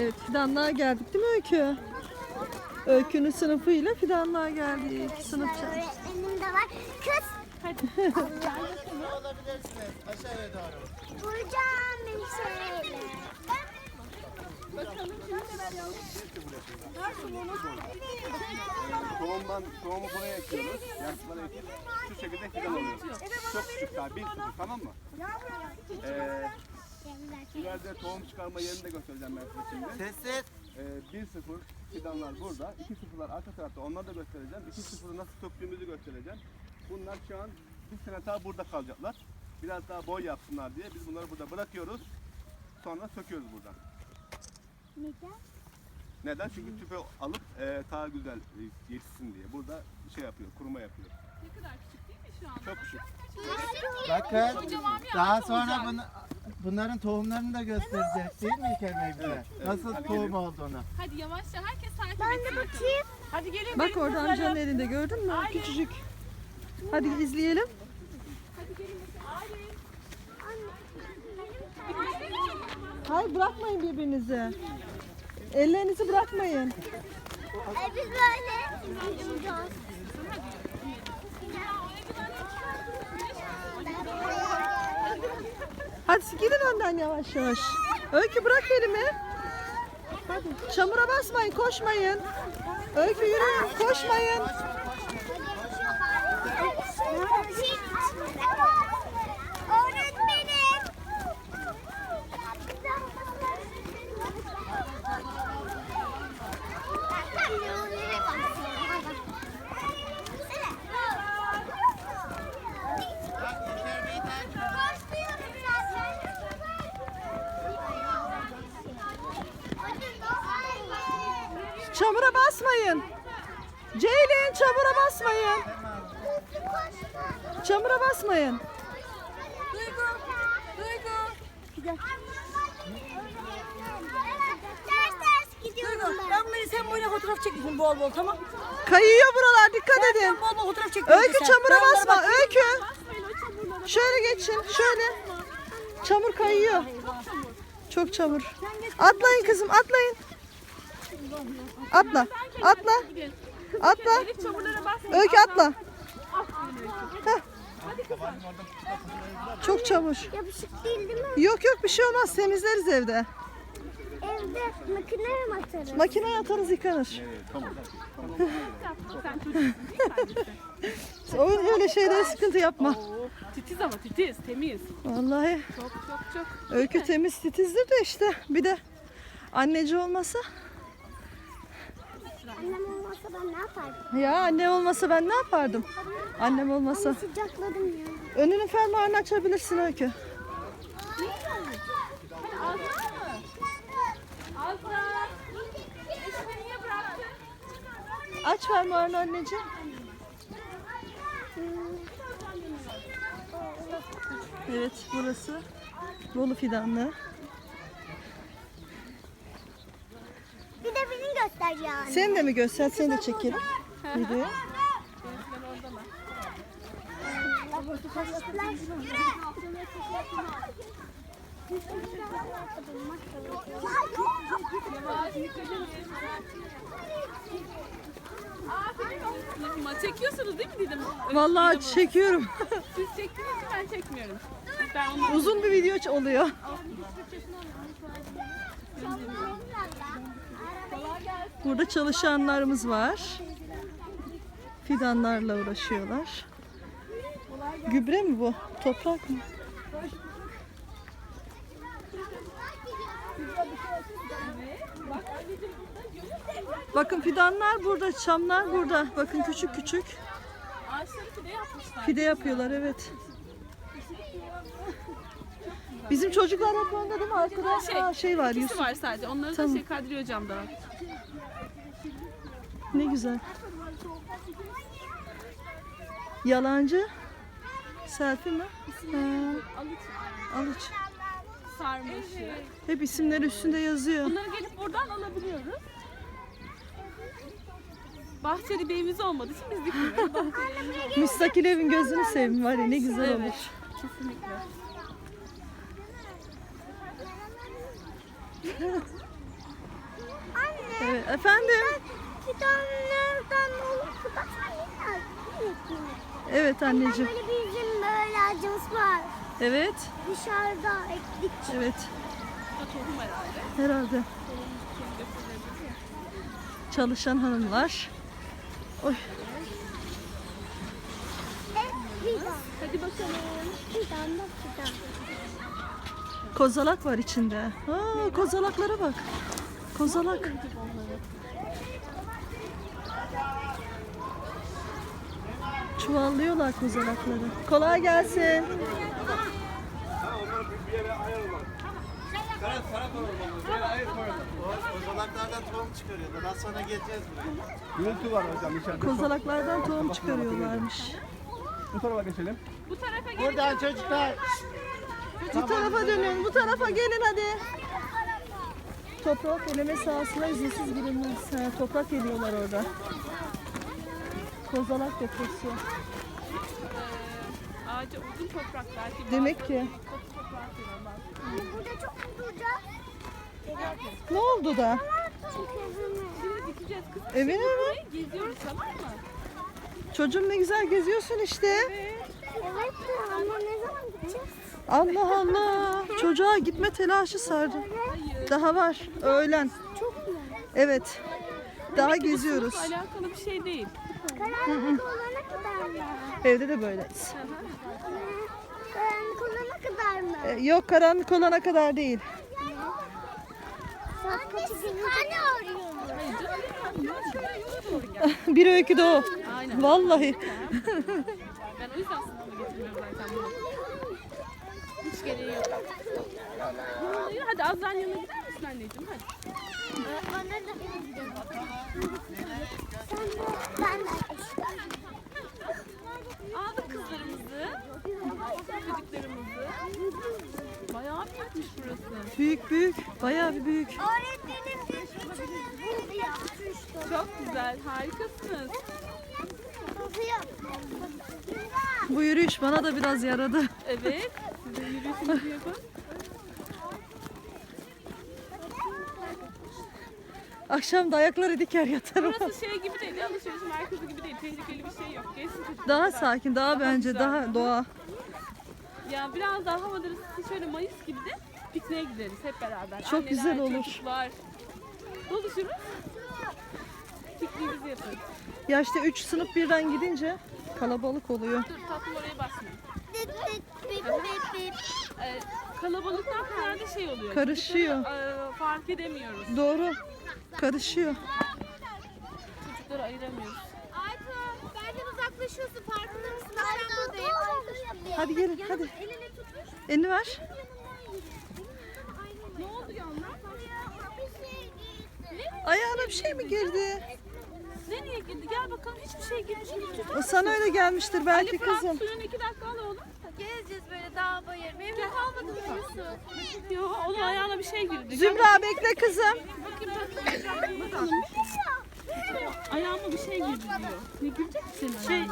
Evet fidanlığa geldik değil mi Öykü? Öykünün sınıfıyla fidanlığa geldik. Sınıfça. Öğretmenim de var. Kız. Hadi. olabilirsiniz aşağıya doğru. Vuracağım bir şeyle. Tohumdan, tohumu buraya ekiyoruz. Yansılara ekip şu şekilde fidan oluyor. Çok küçük daha, bir sıfır tamam mı? Ee, ileride tohum çıkarma yerini de göstereceğim ben size şimdi. Sessiz. Ee, bir sıfır fidanlar burada, iki sıfırlar arka tarafta onları da göstereceğim. İki sıfırı nasıl söktüğümüzü göstereceğim. Bunlar şu an bir sene daha burada kalacaklar. Biraz daha boy yapsınlar diye biz bunları burada bırakıyoruz. Sonra söküyoruz buradan. Neden? Neden? Çünkü tüpe alıp e, daha güzel e, yetişsin diye. Burada şey yapıyor, kuruma yapıyor. Ne kadar küçük değil mi şu an? Çok küçük. Bakın daha sonra bunu, bunların tohumlarını da gösterecek değil mi İlker Bey bize? Nasıl Hadi tohum gelin. olduğunu. Hadi yavaşça herkes takip Ben etsin. de bakayım. Hadi gelin Bak gelin orada kızlarım. amcanın elinde gördün mü? Küçücük. Hadi izleyelim. Hayır bırakmayın birbirinizi. Ellerinizi bırakmayın. E biz böyle Hadi gidin önden yavaş yavaş. Öykü bırak elimi. Hadi. Çamura basmayın, koşmayın. Öykü yürüyün, koşmayın. Öğretmenim. Çamura basmayın. Ceylin çamura basmayın. Çamura basmayın. Duygu. Duygu. Ters ters gidiyorum ben. Ben bunları sen böyle fotoğraf çekiyorsun bol bol tamam. Kayıyor buralar dikkat edin. Sen bol bol fotoğraf çekiyorsun. Öykü çamura Ben basma. Öykü. Şöyle geçin. Şöyle. Çamur kayıyor. Çok çamur. Atlayın kızım atlayın. Atla. Atla. Atla. Öykü atla. Heh. Çok çamur. Yapışık değil değil mi? Yok yok bir şey olmaz. Temizleriz evde. Evde makineye mi atarız? Makineye atarız yıkanır. Sen çocuksun değil mi? O öyle şeylere sıkıntı yapma. Titiz ama titiz, temiz. Vallahi Çok çok çok. öykü temiz titizdir de işte bir de anneci olmasa. Annem olmasa ben ne yapardım? Ya anne olmasa ben ne yapardım? Annem olmasa. Sıcakladım ya. Önünün fermuarını açabilirsin öykü. Aç fermuarını anneciğim. Evet burası Bolu Fidanlığı. Bir de beni göster yani. Seni de mi göster? Seni de çekelim. Video. Çekiyorsunuz değil mi dedim. Vallahi çekiyorum. Siz çektiğiniz için ben çekmiyorum. Ben onu Uzun bir video oluyor. Burada çalışanlarımız var. Fidanlarla uğraşıyorlar. Gübre mi bu? Toprak mı? Bakın fidanlar burada, çamlar burada. Bakın küçük küçük. ağaçları fide yapmışlar. Fide yapıyorlar evet. Bizim çocuklar hep onda değil mi? Arkada Şey, ha, şey var. Yusuf. var sadece. Onları Tamam. da şey Kadri hocam da var. Ne güzel. Yalancı. Selfie mi? Ha, Alıç, alıç. sarmaşı. Hep isimleri üstünde yazıyor. Bunları gelip buradan alabiliyoruz. Bahçeli bir evimiz olmadığı için biz dikmiyoruz. Bahçeli Müstakil evin gözünü seveyim var ya ne güzel Evet. olur. kesinlikle. Efendim? Fidanlardan olup da Evet anneciğim. Böyle bizim böyle ağacımız var. Evet. Dışarıda ektik. Evet. Tohum herhalde. Herhalde. Çalışan hanımlar. Oy. Hadi bakalım. Fidan da fidan. Kozalak var içinde. Aa, kozalaklara bak. Kozalak. Çuvallıyorlar kozalakları. Kolay gelsin. Ha, onları bir, bir yere ayıralım. Sana sana koyalım. Bir yere ayır koyalım. Kozalaklardan tohum çıkarıyor. Daha sonra geleceğiz buraya. Gürültü var hocam içeride. Kozalaklardan tohum çıkarıyorlarmış. Bu tarafa geçelim. Bu tarafa gelin. Buradan çocuklar. Bu tarafa dönün, bu tarafa gelin hadi. Toprak eleme sahasına izinsiz girilmez. Ha, toprak eliyorlar orada. Kozalak deposu. Ağaca uzun toprak belki. Demek ki. Burada çok duracak. Ne oldu da? Şimdi dikeceğiz mi? Burayı geziyoruz tamam mı? Çocuğum ne güzel geziyorsun işte. Evet ama ne zaman gideceğiz? Allah Allah. Çocuğa gitme telaşı sardı. Daha var. Öğlen. Çok mu? Evet. Daha geziyoruz. Alakalı bir şey değil. Karanlık olana kadar mı? Evde de böyleyiz. Karanlık olana kadar mı? Ee, Yok karanlık olana kadar değil. Kaçı Anne arıyor. Bir öykü de o. Aynen. Vallahi. Ben o yüzden sınıfına getirmiyorum zaten bunu. Hiç gereği yok. Hadi Azra'nın yanına gider misin anneciğim? Hadi. Bana da Sen de ben de. Aldık kızlarımızı. Çocuklarımızı. Bayağı büyükmüş burası. Büyük büyük. Bayağı bir büyük. Öğretmenim biz yapmıştık. Çok güzel. Harikasınız. Bu yürüyüş bana da biraz yaradı. Evet. Siz de yürüyüşünüzü yapın. Akşam da ayakları diker yatarım. Burası şey gibi değil. Alışveriş merkezi gibi değil. Tehlikeli bir şey yok. Gelsin çocuklar. Daha sakin, daha bence güzel. daha doğa. Ya biraz daha havaları şöyle Mayıs gibi de pikniğe gideriz hep beraber. Çok güzel olur. Çocuklar. Buluşuruz. Pikniğimizi yaparız. Ya işte 3 sınıf birden gidince kalabalık oluyor. Dur tatlım oraya basmayın. Ee, kalabalıktan ziyade şey oluyor. Karışıyor. Çocukları, e, fark edemiyoruz. Doğru. Karışıyor. Çocukları ayıramıyoruz. Aytun benden uzaklaşıyorsun farkında mısın? Ben buradayım. Hadi gelin hadi. Elini tutmuş. Elini ver. Ne oldu ya onlar? Ayağına bir şey mi girdi? Nereye girdi? Gel bakalım hiçbir şey girmiş. O sana öyle gelmiştir belki Ali Fırat kızım. suyunu iki dakika al oğlum. Gezeceğiz böyle dağ bayır. Memnun kalmadın mı Yusuf? Yo, onun ayağına bir şey girdi. Zümra bekle kızım. bakayım. Bakalım. Ayağıma bir şey girdi diyor. Ne girecek ki senin Şey?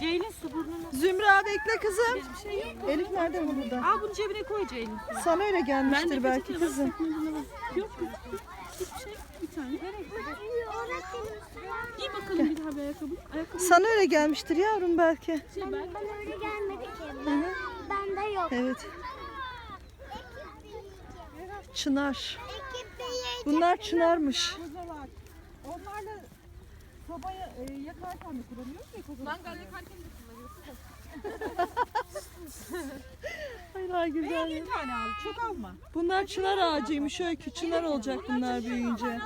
Ceylin su burnuna. Zümra bekle kızım. Bir şey yok. Elif nerede mi burada? Al bunu cebine koy Ceylin. Sana öyle gelmiştir belki kızım. Yok kızım. Hiçbir şey yok. Tane. Giy bakalım bir daha bir ayakkabı. Ayakkabı Sana öyle gelmiştir yavrum belki. şey ben. Bana öyle gelmedi ki. Bende yok. Evet. Çınar. Bunlar çınarmış. Onlarla sobayı e, yakarken de kullanıyoruz ya. Mangal yakarken de kullanıyorsun. Hayır güzel. Bir tane al, çok alma. Bunlar çınar ağacıymış öykü. Çınar olacak bunlar büyüyünce.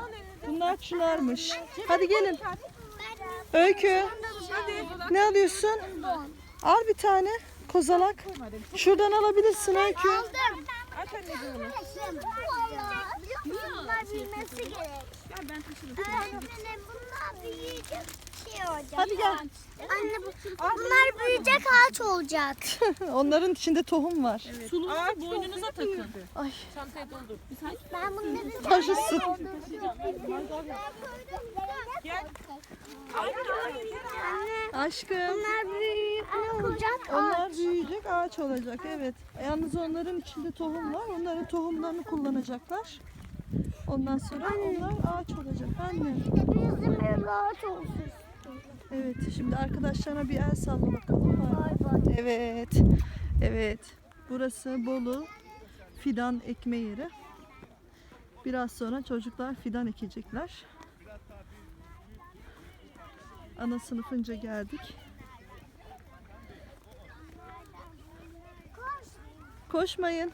Bunlar çınarmış. Hadi gelin. Öykü. Ne alıyorsun? Al bir tane kozalak. Şuradan alabilirsin Öykü. Aç anneciğim onu. Bunlar büyümesi gerek. Gel ben taşırım. Anne bunlar büyüyecek şey olacak. Hadi gel. Anne bu, bunlar büyüyecek ağaç olacak. Onların içinde tohum var. Sulunuzu boynunuza takın. Ay Çantaya doldur. Bir saniye. Ben bunları taşısın. Anne Aşkım. bunlar büyüyüp ne olacak? Onlar büyüyecek ağaç olacak evet. Yalnız onların içinde tohum var. Onların tohumlarını kullanacaklar. Ondan sonra onlar ağaç olacak anne. Bizim ev ağaç olsun. Evet şimdi arkadaşlarına bir el salla bakalım. Bay bay. Evet. Evet. Burası Bolu fidan ekme yeri. Biraz sonra çocuklar fidan ekecekler. Ana sınıfınca geldik. Koşmayın.